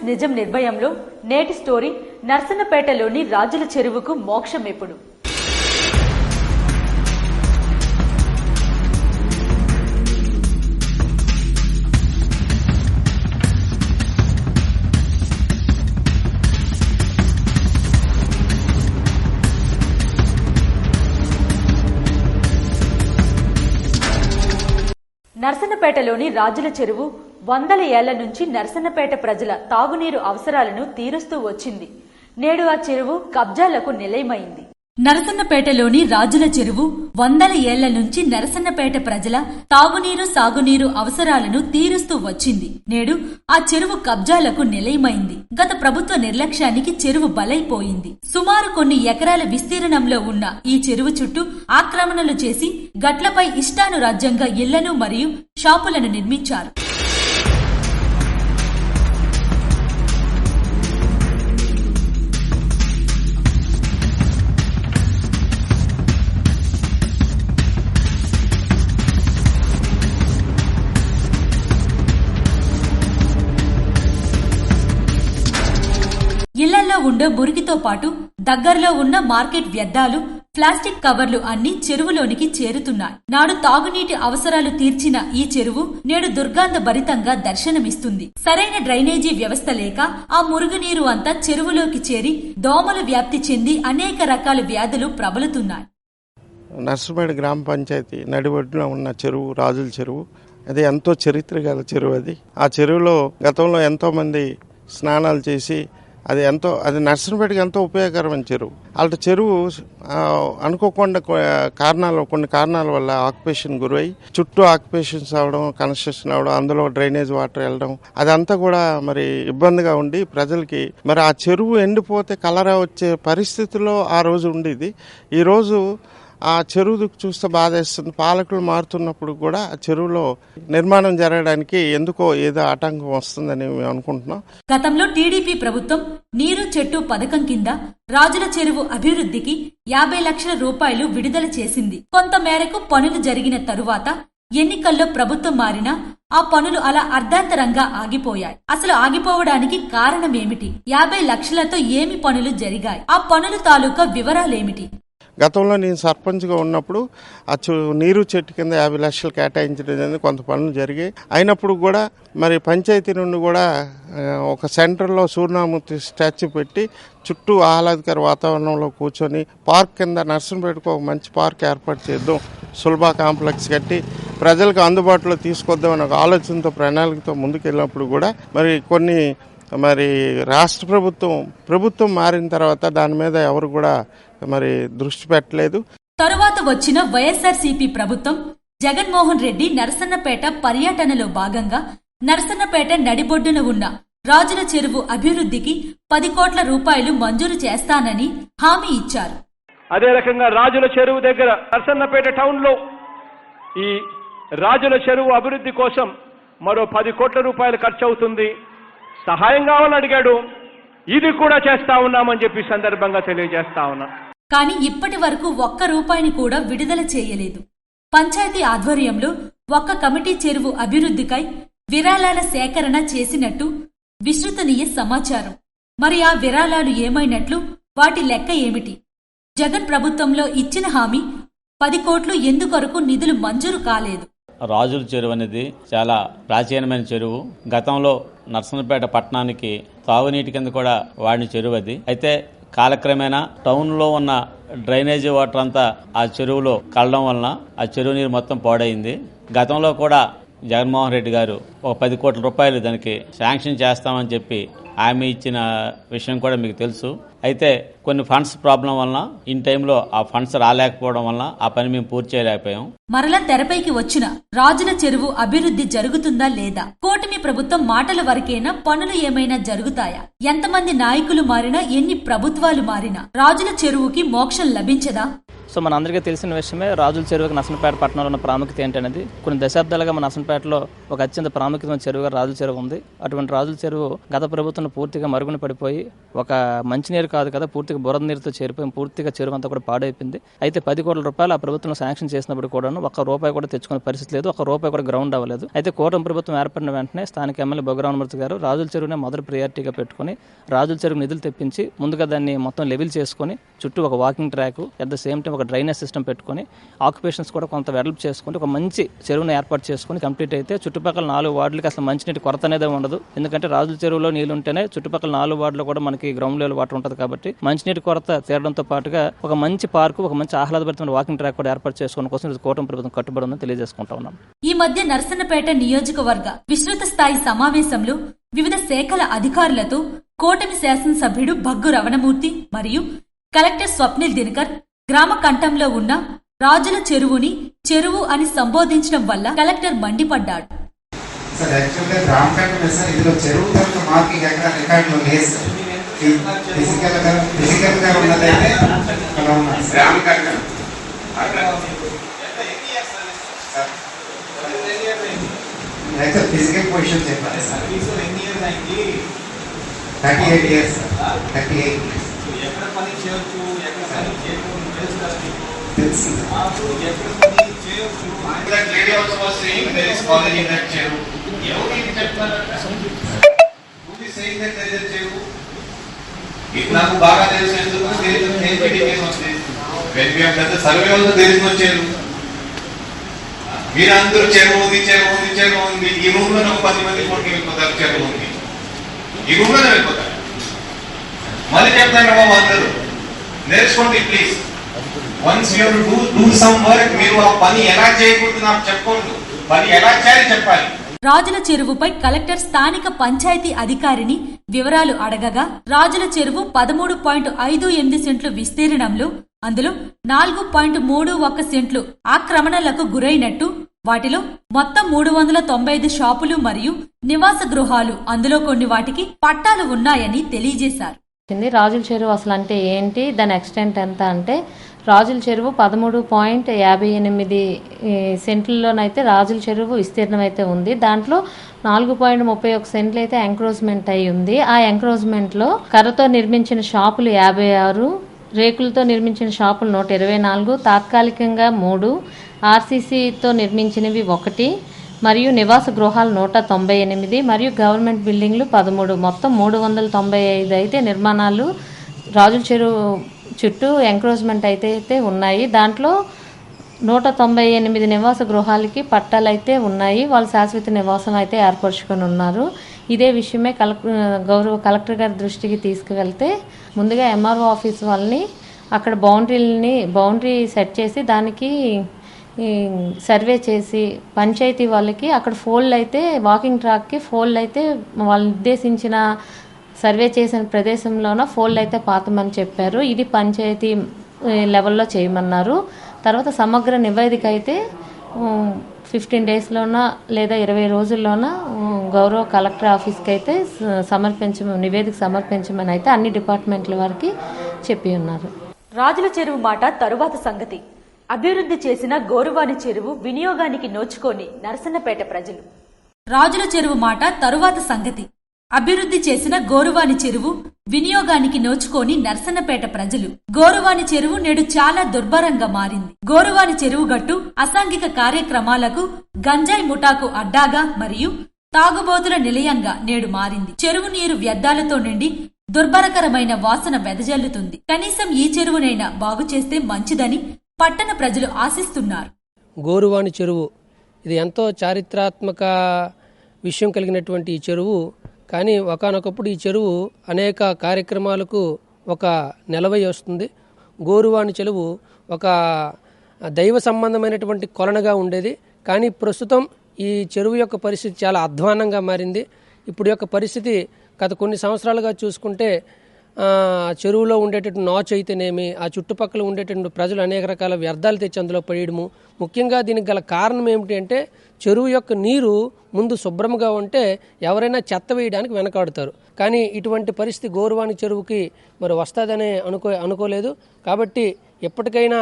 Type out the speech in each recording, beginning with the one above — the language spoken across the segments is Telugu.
న్యూస్ నిజం నిర్భయంలో నేటి స్టోరీ నర్సన్నపేటలోని రాజుల చెరువుకు మోక్షం ఎప్పుడు. నర్సన్నపేటలోని రాజుల చెరువు వందల ఏళ్ళ నుంచి నర్సన్నపేట ప్రజల తాగునీరు అవసరాలను తీరుస్తూ వచ్చింది. నేడు ఆ చెరువు కబ్జాలకు నిలయమైంది. నరసన్నపేటలోని రాజుల చెరువు వందల ఏళ్ళ నుంచి నరసన్నపేట ప్రజల తాగునీరు సాగునీరు అవసరాలను తీరుస్తూ వచ్చింది. నేడు ఆ చెరువు కబ్జాలకు నిలయమైంది. గత ప్రభుత్వ నిర్లక్ష్యానికి చెరువు బలైపోయింది. సుమారు కొన్ని ఎకరాల విస్తీర్ణంలో ఉన్న ఈ చెరువు చుట్టూ ఆక్రమణలు చేసి గట్లపై ఇష్టానురాజ్యంగా ఇళ్ళను మరియు షాపులను నిర్మించారు. ఇళ్ళలో ఉండే మురికితో పాటు దగ్గరలో ఉన్న మార్కెట్ వ్యర్థాలు ప్లాస్టిక్ కవర్లు అన్ని చెరువులోనికి చేరుతున్నాయి. నాడు తాగునీటి అవసరాలు తీర్చిన ఈ చెరువు నేడు దుర్గాంధ భరితంగా దర్శనమిస్తుంది. సరైన డ్రైనేజీ వ్యవస్థ లేక ఆ మురుగునీరు అంతా చెరువులోకి చేరి దోమలు వ్యాప్తి చెంది అనేక రకాల వ్యాధులు ప్రబలుతున్నాయి. నర్సంపేట గ్రామ పంచాయతీ నడిబొడ్డున ఉన్న చెరువు రాజుల చెరువు అది ఎంతో చరిత్ర గల చెరువు అది. ఆ చెరువులో గతంలో ఎంతో మంది స్నానాలు చేసి అది ఎంతో అది నర్సంపేటకి ఎంతో ఉపయోగకరమైన చెరువు. అలాంటి చెరువు అనుకోకుండా కారణాలు కొన్ని కారణాల వల్ల ఆక్యుపేషన్ గురై చుట్టూ ఆక్యుపేషన్స్ అవడం కన్స్ట్రక్షన్ అవడం అందులో డ్రైనేజ్ వాటర్ వెళ్ళడం అదంతా కూడా మరి ఇబ్బందిగా ఉండి ప్రజలకి మరి ఆ చెరువు ఎండిపోతే కలరా వచ్చే పరిస్థితిలో ఆ రోజు ఉండేది. ఈరోజు ఆ చెరువు చూస్తే బాధేస్తుంది. పాలకులు మారుతున్నప్పుడు కూడా ఆ చెరువులో నిర్మాణం జరగడానికి ఎందుకో ఏదో ఆటంకం వస్తుందని మేము అనుకుంటున్నాం. గతంలో టీడీపీ ప్రభుత్వం నీరు చెట్టు పథకం కింద రాజుల చెరువు అభివృద్ధికి యాభై లక్షల రూపాయలు విడుదల చేసింది. కొంత మేరకు పనులు జరిగిన తరువాత ఎన్నికల్లో ప్రభుత్వం మారినా ఆ పనులు అలా అర్ధాంతరంగా ఆగిపోయాయి. అసలు ఆగిపోవడానికి కారణమేమిటి యాభై లక్షలతో ఏమి పనులు జరిగాయి? ఆ పనుల తాలూకా వివరాలేమిటి? గతంలో నేను సర్పంచ్గా ఉన్నప్పుడు అచ్చు నీరు చెట్టు కింద యాభై లక్షలు కేటాయించడం జరిగింది కొంత పనులు జరిగాయి. అయినప్పుడు కూడా మరి పంచాయతీ నుండి కూడా ఒక సెంటర్లో సూర్యనామూర్తి స్టాచ్యూ పెట్టి చుట్టూ ఆహ్లాదకర వాతావరణంలో కూర్చొని పార్క్ కింద నర్సంపేటకు ఒక మంచి పార్క్ ఏర్పాటు చేద్దాం సులభ కాంప్లెక్స్ కట్టి ప్రజలకు అందుబాటులో తీసుకొద్దామని ఒక ఆలోచనతో ప్రణాళికతో ముందుకెళ్ళినప్పుడు కూడా మరి కొన్ని మరి రాష్ట్ర ప్రభుత్వం ప్రభుత్వం మారిన తర్వాత దాని మీద ఎవరు కూడా మరి దృష్టి పెట్టలేదు. తరువాత వచ్చిన వైఎస్ఆర్సీపీ ప్రభుత్వం జగన్మోహన్ రెడ్డి నరసన్నపేట పర్యటనలో భాగంగా నరసన్నపేట నడిబొడ్డున ఉన్న రాజుల చెరువు అభివృద్ధికి పది కోట్ల రూపాయలు మంజూరు చేస్తానని హామీ ఇచ్చారు. అదే రకంగా రాజుల చెరువు దగ్గర నర్సన్నపేట టౌన్లో ఈ రాజుల చెరువు అభివృద్ధి కోసం మరో పది కోట్ల రూపాయలు ఖర్చు అవుతుంది సహాయం కావాలని అడిగాడు. ఇది కూడా చేస్తా ఉన్నామని చెప్పి సందర్భంగా తెలియజేస్తా ఉన్నా. కానీ ఇప్పటి వరకు ఒక్క రూపాయిని కూడా విడుదల చేయలేదు. పంచాయతీ ఆధ్వర్యంలో ఒక్క కమిటీ చెరువు అభివృద్ధికై విరాళాల సేకరణ చేసినట్టు విస్తృతనీయ సమాచారం. మరి ఆ విరాళాలు ఏమైనట్లు? వాటి లెక్క ఏమిటి? జగన్ ప్రభుత్వంలో ఇచ్చిన హామీ పది కోట్లు ఎందుకొరకు నిధులు మంజూరు కాలేదు? రాజుల చెరువు అనేది చాలా ప్రాచీనమైన చెరువు. గతంలో నర్సనపేట పట్టణానికి తాగునీటి కింద కూడా వాడిన చెరువు అది. అయితే కాలక్రమేణా టౌన్లో ఉన్న డ్రైనేజీ వాటర్ అంతా ఆ చెరువులో కలడం వలన ఆ చెరువు నీరు మొత్తం పాడైంది. గతంలో కూడా జగన్మోహన్ రెడ్డి గారు ఒక పది కోట్ల రూపాయలు దానికి శాంక్షన్ చేస్తామని చెప్పి హామీ ఇచ్చిన విషయం కూడా మీకు తెలుసు. అయితే కొన్ని ఫండ్స్ ప్రాబ్లం వలన ఇన్ టైంలో ఆ ఫండ్స్ రాలేకపోవడం వలన ఆ పని మేము పూర్తి చేయలేకపోయాం. మరలా తెరపైకి వచ్చిన రాజుల చెరువు అభివృద్ధి జరుగుతుందా లేదా? కూటమి ప్రభుత్వం మాటల వరకేనా పనులు ఏమైనా జరుగుతాయా? ఎంతమంది నాయకులు మారినా ఎన్ని ప్రభుత్వాలు మారినా రాజుల చెరువుకి మోక్షం లభించదా? సో మన అందరికీ తెలిసిన విషయమే రాజుల చెరువుకి నసనపేట పట్టణంలో ఉన్న ప్రాముఖ్యత ఏంటనేది. కొన్ని దశాబ్దాలుగా మన నసనపేటలో ఒక అత్యంత ప్రాముఖ్యత చెరువుగా రాజుల చెరువు ఉంది. అటువంటి రాజుల చెరువు గత ప్రభుత్వం పూర్తిగా మరుగున పడిపోయి ఒక మంచినీరు కాదు కదా పూర్తిగా బురద నీరుతో చేరిపోయి పూర్తిగా చెరువు అంతా కూడా పాడైపోయింది. అయితే పది కోట్ల రూపాయలు ఆ ప్రభుత్వం శాంక్షన్ చేసినప్పుడు కూడా ఒక రూపాయి కూడా తెచ్చుకునే పరిస్థితి లేదు. ఒక రూపాయి కూడా గ్రౌండ్ అవ్వలేదు. అయితే కూటమి ప్రభుత్వం ఏర్పడిన వెంటనే స్థానిక ఎమ్మెల్యే బొగ్గరామమూర్తి గారు రాజుల చెరువునే మొదటి ప్రియారిటీగా పెట్టుకుని రాజుల చెరువు నిధులు తెప్పించి ముందుగా దాన్ని మొత్తం లెవెల్ చేసుకొని చుట్టూ ఒక walking track at the same time ఒక డ్రైనేజ్ సిస్టమ్ పెట్టుకొని ఆక్యుపేషన్స్ కూడా కొంత వెడల్ప్ చేసుకుని ఒక మంచి చెరువును ఏర్పాటు చేసుకొని కంప్లీట్ అయితే చుట్టుపక్కల నాలుగు వార్డులకి అసలు మంచినీటి కొరత అనేది ఉండదు. ఎందుకంటే రాజుల చెరువులో నీళ్ళు ఉంటేనే చుట్టుపక్కల నాలుగు వార్డులో కూడా మనకి గ్రౌండ్ లెవెల్ వాటర్ ఉంటుంది కాబట్టి మంచినీటి కొరత తీరడంతో పాటుగా ఒక మంచి పార్కు ఒక మంచి ఆహ్లాదభరితమైన వాకింగ్ ట్రాక్ కూడా ఏర్పాటు చేసుకోవడం కోసం కోటం కూటమి ప్రభుత్వం కట్టుబడి ఉందని తెలియజేసుకుంటా ఉన్నాం. ఈ మధ్య నర్సన్నపేట నియోజకవర్గ విస్తృత స్థాయి సమావేశంలో వివిధ శాఖల అధికారులతో కూటమి శాసనసభ్యుడు భగ్గు రవణమూర్తి మరియు కలెక్టర్ స్వప్నిల్ దినకర్ గ్రామ కంఠంలో ఉన్న రాజుల చెరువుని చెరువు అని సంబోధించడం వల్ల కలెక్టర్ మండిపడ్డాడు. సార్ యాక్చువల్గా గ్రామ కట్టడం సార్ ఇందులో చెరువు తరఫు మార్కింగ్ ఎక్కడ రికార్డులో లేదు సార్. ఫిజికల్ ఉన్నదైతే అలా. గ్రామ పొజిషన్ చెప్పాలి sir. Thirty eight years sir thirty eight ఎక్కడ పని చేయొచ్చు ఎక్కడ పని చేయకూడదు. తెలుసు కదా నాకు బాగా తెలుసు సర్వే వల్ల తెలిసి వచ్చారు మీరందరూ చెరువు ఉంది చెరువు ఉంది చెరువు ఉంది ఈ రూమ్లో పది మంది కొట్టి వెళ్ళిపోతారు చెరువు ఉంది ఈ రూమ్లోనే వెళ్ళిపోతారు. మళ్ళీ చెప్తాను అందరూ. నేర్చుకోండి please once you do do some work మీరు ఆ పని ఎలా చేయకూడదు నాకు చెప్పకూడదు పని ఎలా చేయాలి చెప్పాలి. రాజుల చెరువుపై కలెక్టర్ స్థానిక పంచాయతీ అధికారిని వివరాలు అడగగా రాజుల చెరువు పదమూడు పాయింట్ ఐదు ఎనిమిది సెంట్లు విస్తీర్ణంలో అందులో నాలుగు పాయింట్ మూడు ఒక్క సెంట్లు ఆక్రమణలకు గురైనట్టు వాటిలో మొత్తం మూడు వందల తొంభై ఐదు షాపులు మరియు నివాస గృహాలు అందులో కొన్ని వాటికి పట్టాలు ఉన్నాయని తెలియజేశారు. రాజుల చెరువు అసలు అంటే ఏంటి? దాని ఎక్స్టెంట్ ఎంత అంటే రాజుల చెరువు పదమూడు పాయింట్ యాభై ఎనిమిది సెంట్లలోనైతే రాజుల చెరువు విస్తీర్ణం అయితే ఉంది. దాంట్లో నాలుగు పాయింట్ ముప్పై ఒక సెంట్లు అయితే ఎంక్రోజ్మెంట్ అయి ఉంది. ఆ ఎంక్రోజ్మెంట్లో కర్రతో నిర్మించిన షాపులు యాభై ఆరు రేకులతో నిర్మించిన షాపులు నూట ఇరవై నాలుగు తాత్కాలికంగా మూడు ఆర్సీసీతో నిర్మించినవి ఒకటి మరియు నివాస గృహాలు నూట తొంభై ఎనిమిది మరియు గవర్నమెంట్ బిల్డింగ్లు పదమూడు. మొత్తం మూడు వందల తొంభై ఐదు అయితే నిర్మాణాలు రాజుల చెరువు చుట్టూ ఎంక్రోజ్మెంట్ అయితే అయితే ఉన్నాయి. దాంట్లో నూట తొంభై ఎనిమిది నివాస గృహాలకి పట్టాలు అయితే ఉన్నాయి. వాళ్ళు శాశ్వత నివాసం అయితే ఏర్పరచుకొని ఉన్నారు. ఇదే విషయమే కలెక్టర్ గౌరవ కలెక్టర్ గారి దృష్టికి తీసుకువెళ్తే ముందుగా ఎంఆర్ఓ ఆఫీస్ వాళ్ళని అక్కడ బౌండరీలని బౌండరీ సెట్ చేసి దానికి సర్వే చేసి పంచాయతీ వాళ్ళకి అక్కడ ఫోల్డ్ అయితే వాకింగ్ ట్రాక్కి ఫోల్డ్ అయితే వాళ్ళు నిర్దేశించిన సర్వే చేసిన ప్రదేశంలోన ఫోల్డ్ అయితే పాతమని చెప్పారు. ఇది పంచాయతీ లెవెల్లో చేయమన్నారు. తర్వాత సమగ్ర నివేదిక అయితే ఫిఫ్టీన్ డేస్లోన లేదా ఇరవై రోజుల్లోన గౌరవ కలెక్టర్ ఆఫీస్కి అయితే స- సమర్పించమని నివేదిక సమర్పించమని అయితే అన్ని డిపార్ట్మెంట్ల వారికి చెప్పి ఉన్నారు. రాజుల చెరువు మాట తరువాత సంగతి. అభివృద్ధి చేసిన గోరువాని చెరువు వినియోగానికి నోచుకొని నరసన్నపేట ప్రజలు. రాజుల చెరువు మాట తరువాత సంగతి. అభివృద్ధి చేసిన గోరువాని చెరువు వినియోగానికి నోచుకొని నర్సన్నపేట ప్రజలు. గోరువాని చెరువు నేడు చాలా దుర్భరంగా మారింది. గోరువాని చెరువు గట్టు అసాంఘిక కార్యక్రమాలకు గంజాయి ముఠాకు అడ్డాగా మరియు తాగుబోతుల నిలయంగా నేడు మారింది. చెరువు నీరు వ్యర్థాలతో నిండి దుర్భరకరమైన వాసన వెదజల్లుతుంది. కనీసం ఈ చెరువునైనా బాగు చేస్తే మంచిదని పట్టణ ప్రజలు ఆశిస్తున్నారు. గోరువాని చెరువు ఇది ఎంతో చారిత్రాత్మక విషయం కలిగినటువంటి ఈ చెరువు. కానీ ఒకానొకప్పుడు ఈ చెరువు అనేక కార్యక్రమాలకు ఒక నిలవై వస్తుంది. గోరువాని చెరువు ఒక దైవ సంబంధమైనటువంటి కొలనగా ఉండేది. కానీ ప్రస్తుతం ఈ చెరువు యొక్క పరిస్థితి చాలా అధ్వానంగా మారింది. ఇప్పుడు యొక్క పరిస్థితి గత కొన్ని సంవత్సరాలుగా చూసుకుంటే చెరువులో ఉండేటటువంటి నాచు అయితేనేమి ఆ చుట్టుపక్కల ఉండేటటువంటి ప్రజలు అనేక రకాల వ్యర్థాలు తెచ్చి అందులో పడేయడము. ముఖ్యంగా దీనికి గల కారణం ఏమిటి అంటే చెరువు యొక్క నీరు ముందు శుభ్రంగా ఉంటే ఎవరైనా చెత్త వేయడానికి వెనకాడుతారు. కానీ ఇటువంటి పరిస్థితి గోరువాని చెరువుకి మరి వస్తుందనే అనుకో అనుకోలేదు. కాబట్టి ఎప్పటికైనా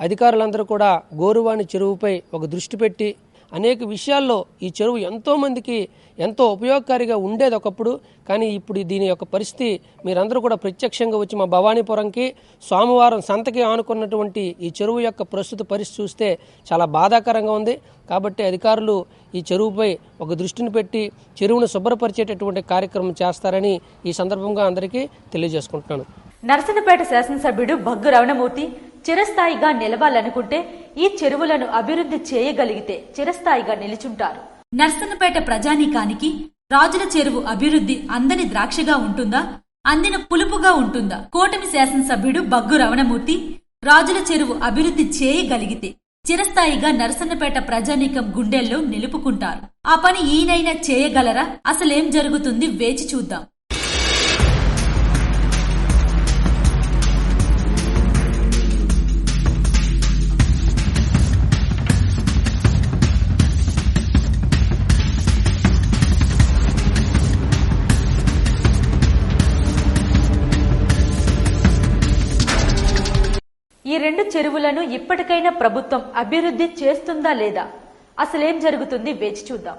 అధికారులందరూ కూడా గోరువాణి చెరువుపై ఒక దృష్టి పెట్టి అనేక విషయాల్లో ఈ చెరువు ఎంతో మందికి ఎంతో ఉపయోగకారిగా ఉండేది ఒకప్పుడు. కానీ ఇప్పుడు దీని యొక్క పరిస్థితి మీరందరూ కూడా ప్రత్యక్షంగా వచ్చి మా భవానీపురంకి సోమవారం సంతకి ఆనుకున్నటువంటి ఈ చెరువు యొక్క ప్రస్తుత పరిస్థితి చూస్తే చాలా బాధాకరంగా ఉంది. కాబట్టి అధికారులు ఈ చెరువుపై ఒక దృష్టిని పెట్టి చెరువును శుభ్రపరిచేటటువంటి కార్యక్రమం చేస్తారని ఈ సందర్భంగా అందరికీ తెలియజేసుకుంటున్నాను. నరసన్నపేట శాసనసభ్యుడు భగ్గు రవణమూర్తి చిరస్థాయిగా నిలవాలనుకుంటే ఈ చెరువులను అభివృద్ధి చేయగలిగితే చిరస్థాయిగా నిలుచుంటారు. నర్సన్నపేట ప్రజానీకానికి రాజుల చెరువు అభివృద్ధి అందని ద్రాక్షగా ఉంటుందా? అందిన పులుపుగా ఉంటుందా? కూటమి శాసనసభ్యుడు బగ్గు రవణమూర్తి రాజుల చెరువు అభివృద్ధి చేయగలిగితే చిరస్థాయిగా నరసన్నపేట ప్రజానీకం గుండెల్లో నిలుపుకుంటారు. ఆ పని ఈయనైనా చేయగలరా? అసలేం జరుగుతుంది వేచి చూద్దాం. చెరువులను ఇప్పటికైనా ప్రభుత్వం అభివృద్ధి చేస్తుందా లేదా? అసలేం జరుగుతుంది వేచి చూద్దాం.